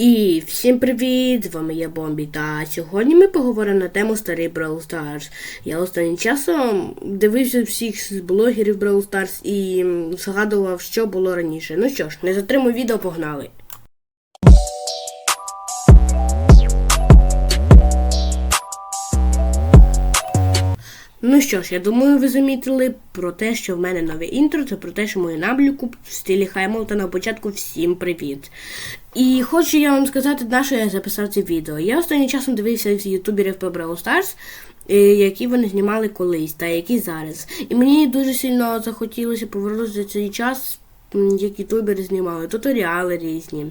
І всім привіт! З вами я Бомбі. Та сьогодні ми поговоримо на тему старий Brawl Stars. Я останнім часом дивився всіх блогерів Brawl Stars і згадував, що було раніше. Ну що ж, не затримуй відео, погнали. Ну що ж, я думаю, ви замітили про те, що в мене нове інтро, це про те, що мою наблюку в стилі Хаймолта на початку всім привіт. І хочу я вам сказати, на що я записав це відео. Я останнім часом дивився з ютуберів по Brawl Stars, е, які вони знімали колись та які зараз. І мені дуже сильно захотілося повернутися цей час. Як ютубери знімали, туторіали різні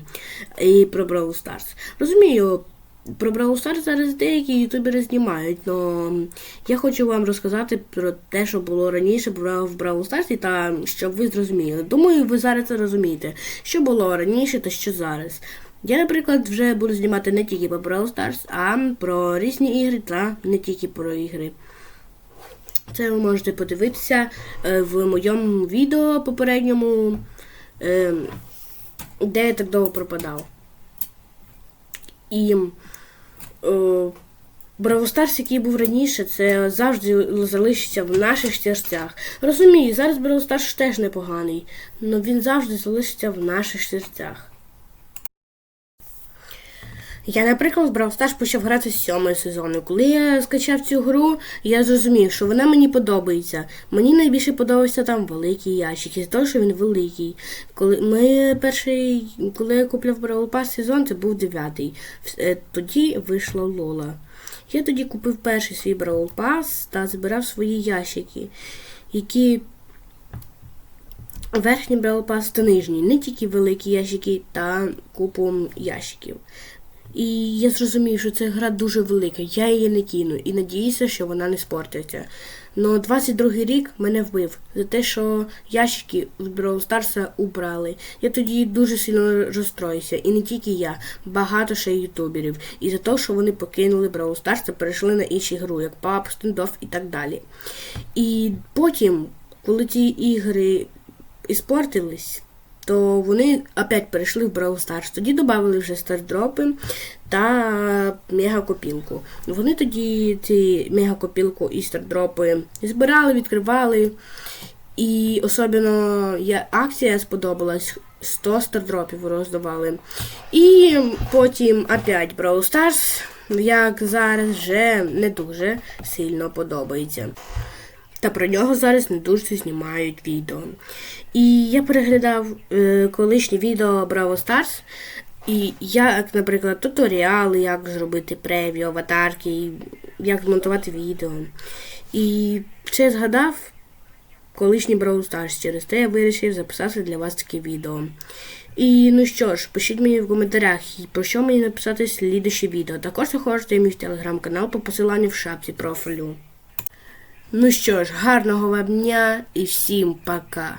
і про Brawl Stars. Розумію, про Brawl Stars зараз деякі ютубери знімають, але я хочу вам розказати про те, що було раніше в Brawl Stars, та щоб ви зрозуміли. Думаю, ви зараз це розумієте, що було раніше та що зараз. Я, наприклад, вже буду знімати не тільки про Brawl Stars, а про різні ігри та не тільки про ігри. Це ви можете подивитися е, в моєму відео попередньому, е, де я так довго пропадав. І е, Бравостарс, який був раніше, це завжди залишиться в наших серцях. Розумію, зараз Бравостарс теж непоганий, але він завжди залишиться в наших серцях. Я, наприклад, в Brawl Stars почав грати з сьомого сезону. Коли я скачав цю гру, я зрозумів, що вона мені подобається. Мені найбільше подобався там великий ящик, із того, що він великий. Коли ми перший, коли я купляв Brawl Pass сезон, це був дев'ятий. Е, Тоді вийшла Лола. Я тоді купив перший свій Brawl Pass та збирав свої ящики, які верхній Pass та нижній, не тільки великі ящики та купу ящиків. І я зрозумів, що ця гра дуже велика, я її не кину і надіюся, що вона не спортиться. Но 22-й рік мене вбив за те, що ящики з Brawl Stars убрали. Я тоді дуже сильно розстроївся, і не тільки я, багато ще ютуберів. І за те, що вони покинули Brawl Stars та перейшли на інші гру, як PUBG, Standoff і так далі. І потім, коли ці ігри іспортились, то вони опять перейшли в Brawl Stars. Тоді додали вже стардропи та мегакопілку. Вони тоді ці мегакопілку і стардропи збирали, відкривали. І особливо акція сподобалась. 100 стардропів роздавали. І потім опять Brawl Stars, як зараз вже не дуже сильно подобається. Та про нього зараз не дуже знімають відео. І я переглядав е, колишні відео Браво Stars, і як, наприклад, туторіали, як зробити прев'ю, аватарки, як змонтувати відео. І ще згадав колишній Brawl Stars. Через те я вирішив записати для вас таке відео. І ну що ж, пишіть мені в коментарях, про що мені написати слідуще відео. Також заходьте в мій телеграм-канал по посиланню в шапці профілю. Ну що ж, гарного вам дня і всім пока.